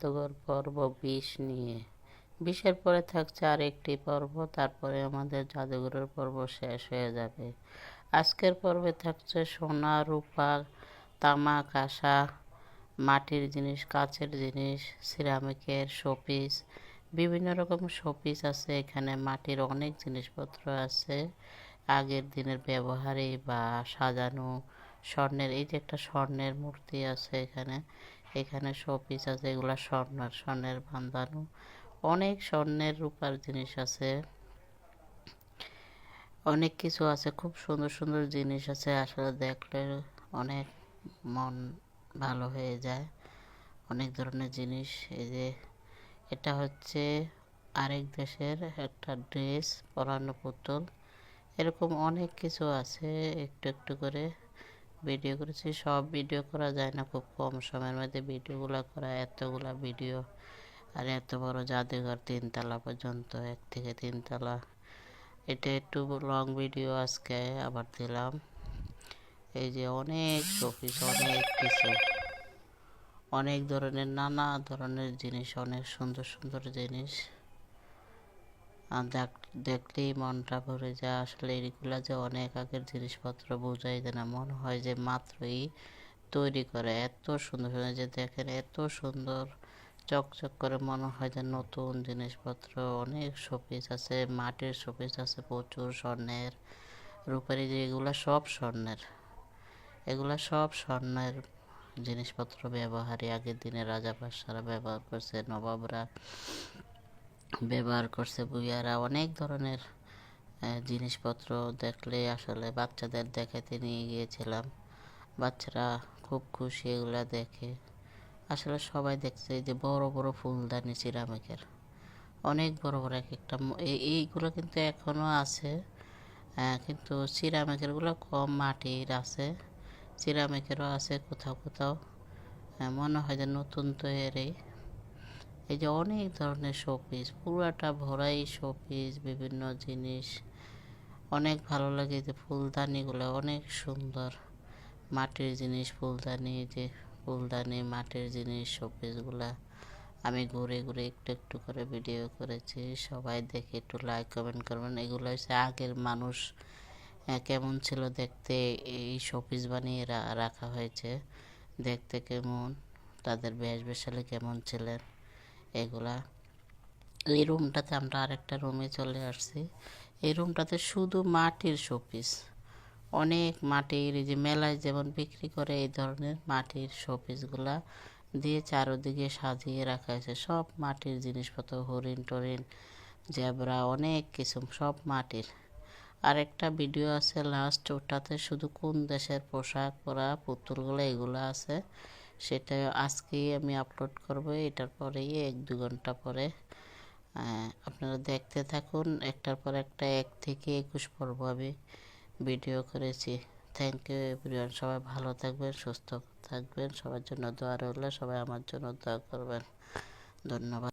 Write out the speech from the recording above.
জাদুঘর পর্ব বিশ নিয়ে। বিশের পরে থাকছে আর একটি পর্ব, তারপরে আমাদের জাদুঘরের পর্ব শেষ হয়ে যাবে। আজকের পর্বে থাকছে সোনা, রূপা তামা কাঁসা মাটির জিনিস, কাচের জিনিস, সিরামিকের শোপিস, বিভিন্ন রকম শোপিস আছে। এখানে মাটির অনেক জিনিসপত্র আছে। আগের দিনের ব্যবহারে বা সাজানো স্বর্ণের, এই যে একটা স্বর্ণের মূর্তি আছে এখানে। এখানে শোপিস আছে, এগুলা স্বর্ণের স্বর্ণের বান্ধানো অনেক স্বর্ণের রূপার জিনিস আছে। অনেক কিছু আছে, খুব সুন্দর সুন্দর জিনিস আছে, আসলে দেখলে অনেক মন ভালো হয়ে যায়। অনেক ধরনের জিনিস, এই যে এটা হচ্ছে আরেক দেশের একটা ড্রেস, পরানো পুতুল। এরকম অনেক কিছু আছে, একটু একটু করে। ভিডিও করেছি, সব ভিডিও করা যায় না খুব কম সময়ের মধ্যে। ভিডিওগুলো করা, এতগুলা ভিডিও আর এত বড় জাদুঘর, তিনতলা পর্যন্ত, এক থেকে তিনতলা। এটা একটু লং ভিডিও আজকে আবার দিলাম। এই যে অনেক শোপিস, অনেক কিছু, অনেক ধরনের, নানা ধরনের জিনিস, অনেক সুন্দর সুন্দর জিনিস। দেখলেই মনটা ভরে যায়। আসলে এইগুলা যে অনেক আগের জিনিসপত্র বোঝাই যায় না। মনে হয় যে মাত্রই তৈরি করে। এত সুন্দর সুন্দর যে দেখেন, এত সুন্দর চকচক করে মনে হয় যে নতুন জিনিসপত্র। অনেক শোপিস আছে, মাটির শোপিস আছে প্রচুর স্বর্ণের। রূপারি এগুলো সব স্বর্ণের। এগুলো সব স্বর্ণের জিনিসপত্র ব্যবহারই। আগের দিনে রাজা পাশারা ব্যবহার করছে, নবাবরা ব্যবহার করছে বুইয়ারা অনেক ধরনের জিনিসপত্র দেখলে আসলে বাচ্চাদের দেখাতে নিয়ে গিয়েছিলাম। বাচ্চারা খুব খুশি এগুলা দেখে। আসলে সবাই দেখছে যে বড় বড় ফুলদানি সিরামিকের। অনেক বড় বড় এক একটা এইগুলো কিন্তু এখনও আছে। কিন্তু সিরামিকেরগুলো কম মাটির আছে। সিরামিকেরও আছে কোথাও কোথাও। মনে হয় যে নতুন তৈরি। এই যে অনেক ধরনের শোপিস পুরাটা ভরাই শোপিস বিভিন্ন জিনিস। অনেক ভালো লাগে যে ফুলদানিগুলো, অনেক সুন্দর। মাটির জিনিস, ফুলদানি যে ফুলদানি, মাটির জিনিস শোপিসগুলা আমি ঘুরে ঘুরে একটু একটু করে ভিডিও করেছি, সবাই দেখে একটু লাইক কমেন্ট করবেন। এগুলো হচ্ছে আগের মানুষ কেমন ছিল দেখতে, এই শোপিস বানিয়ে রাখা হয়েছে। দেখতে কেমন, তাদের বেশ বেশালে কেমন ছিলেন। এগুলা। এই রুমটাতে আমরা আরেকটা রুমে চলে আসছি। এই রুমটাতে শুধু মাটির শোপিস অনেক মাটির যে মেলায় যেমন বিক্রি করে এই ধরনের মাটির শোপিসগুলা দিয়ে চারোদিকে সাজিয়ে রাখা হয়েছে। সব মাটির জিনিসপত্র, হরিণ টরিণ, জেবরা, অনেক কিছু সব মাটির। আরেকটা ভিডিও আছে লাস্ট ওটাতে শুধু কোন দেশের পোশাক, পরা, পুতুলগুলো এগুলো আছে। সেটা আজকেই আমি আপলোড করব, এটার পরেই এক দু ঘণ্টা পরে। আপনারা দেখতে থাকুন, একটার পর একটা এক থেকে একুশ পর্ব আমি ভিডিও করেছি। থ্যাংক ইউ এভরিওয়ান সবাই ভালো থাকবেন, সুস্থ থাকবেন, সবার জন্য দোয়া রইলে, সবাই আমার জন্য দোয়া করবেন। ধন্যবাদ।